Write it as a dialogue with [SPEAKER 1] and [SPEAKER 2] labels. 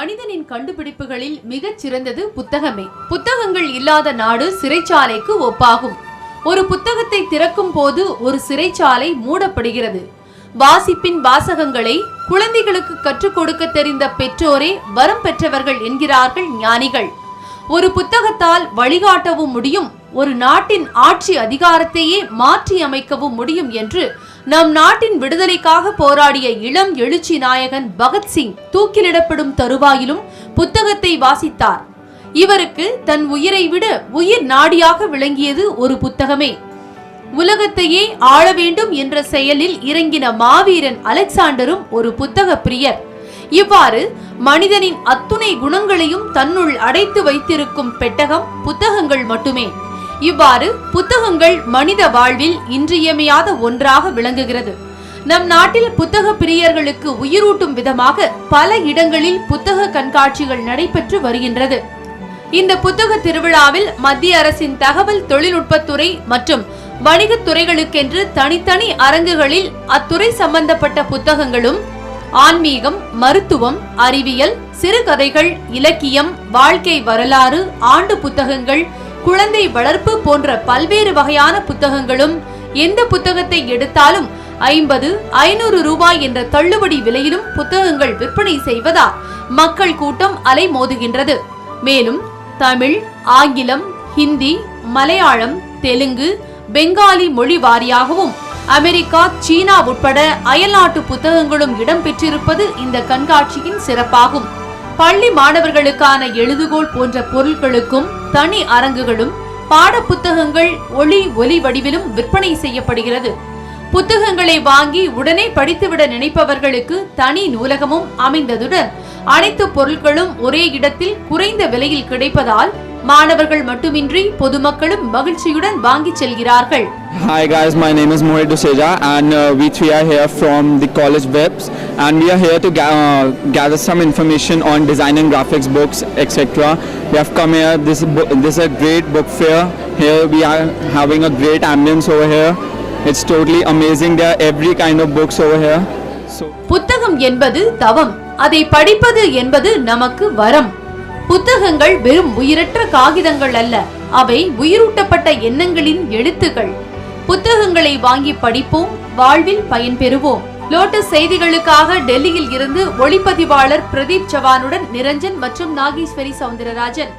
[SPEAKER 1] மனிதனின் கண்டுபிடிப்புகளில் மிகச் சிறந்தது புத்தகமே. புத்தகங்கள் இல்லாத நாடு சிறைச்சாலைக்கு ஒப்பாகும். ஒரு புத்தகத்தை திறக்கும் போது ஒரு சிறைச்சாலை மூடப்படுகிறது. வாசிப்பின் வாசகங்களை குழந்தைகளுக்கு கற்றுக் கொடுக்க தெரிந்த பெற்றோரே வரம் பெற்றவர்கள் என்கிறார்கள் ஞானிகள். ஒரு புத்தகத்தால் வழிகாட்டவும் முடியும் ஒரு நாட்டின் ஆட்சி அதிகாரத்தையே மாற்றி அமைக்கவும் முடியும் என்று நம் நாட்டின் விடுதலைக்காக போராடிய இளம் எழுச்சி நாயகன் பகத்சிங் தூக்கிலிடப்படும் தருவாயிலும் புத்தகத்தை வாசித்தார். இவருக்கு தன் உயிரை விட உயிர் நாடியாக விளங்கியது ஒரு புத்தகமே. உலகத்தையே ஆள வேண்டும் என்ற செயலில் இறங்கின மாவீரன் அலெக்சாண்டரும் ஒரு புத்தக பிரியர். இவ்வாறு மனிதனின் அத்துணை குணங்களையும் தன்னுள் அடைத்து வைத்திருக்கும் பெட்டகம் புத்தகங்கள் மட்டுமே. இவ்வாறு புத்தகங்கள் மனித வாழ்வில் இன்றியமையாத ஒன்றாக விளங்குகிறது. நம் நாட்டில் புத்தக பிரியர்களுக்கு உயிரூட்டும் விதமாக பல இடங்களில் புத்தக கண்காட்சிகள் நடைபெற்று வருகின்றது. இந்த புத்தக திருவிழாவில் மத்திய அரசின் தகவல் தொழில்நுட்பத்துறை மற்றும் வணிகத் துறைகளுக்கென்று தனித்தனி அரங்குகளில் அத்துறை சம்பந்தப்பட்ட புத்தகங்களும் ஆன்மீகம் மருத்துவம் அறிவியல் சிறுகதைகள் இலக்கியம் வாழ்க்கை வரலாறு ஆண்டு புத்தகங்கள் குழந்தை வளர்ப்பு போன்ற பல்வேறு வகையான புத்தகங்களும் எந்த புத்தகத்தை எடுத்தாலும் ஐம்பது ஐநூறு ரூபாய் என்ற தள்ளுபடி விலையிலும் புத்தகங்கள் விற்பனை செய்வதால் மக்கள் கூட்டம் அலைமோதுகின்றது மேலும் தமிழ் ஆங்கிலம் ஹிந்தி மலையாளம் தெலுங்கு பெங்காலி மொழி வாரியாகவும் அமெரிக்கா சீனா உட்பட அயல்நாட்டு புத்தகங்களும் இடம்பெற்றிருப்பது இந்த கண்காட்சியின் சிறப்பாகும். பள்ளி மாணவர்களுக்கான எழுதுகோல் போன்ற பொருட்களுக்கும் தனி அரங்குகளும் பாட புத்தகங்கள் ஒளி ஒலி வடிவிலும் விற்பனை செய்யப்படுகிறது. புத்தகங்களை வாங்கி உடனே படித்துவிட நினைப்பவர்களுக்கு தனி நூலகமும் அமைந்ததுடன் அனைத்து பொருட்களும் ஒரே இடத்தில் குறைந்த விலையில் கிடைப்பதால் மாணவர்கள் மட்டுமின்றி பொதுமக்களும் மகிழ்ச்சியுடன் வாங்கி செல்கிறார்கள்
[SPEAKER 2] Hi guys, my name is Mohit Duseja and uh, we three are here from the college webs and we are here to ga- uh, gather some information on design and graphics books etc. We have come here, this, this is a great book fair. Here we are having a great ambience over here. It's totally amazing, there are every kind of books over here.
[SPEAKER 1] புத்தகம் என்பது தவம் அதை படிப்பது என்பது நமக்கு வரம் புத்தகங்கள் வெறும் உயிரற்ற காகிதங்கள் அல்ல. அவை உயிரூட்டப்பட்ட எண்ணங்களின் எழுத்துகள் புத்தகங்களை வாங்கி படிப்போம் வாழ்வில் பயன்பெறுவோம் லோட்டஸ் செய்திகளுக்காக டெல்லியில் இருந்து ஒளிப்பதிவாளர் பிரதீப் சவானுடன் நிரஞ்சன் மற்றும் நாகேஸ்வரி சவுந்தரராஜன்.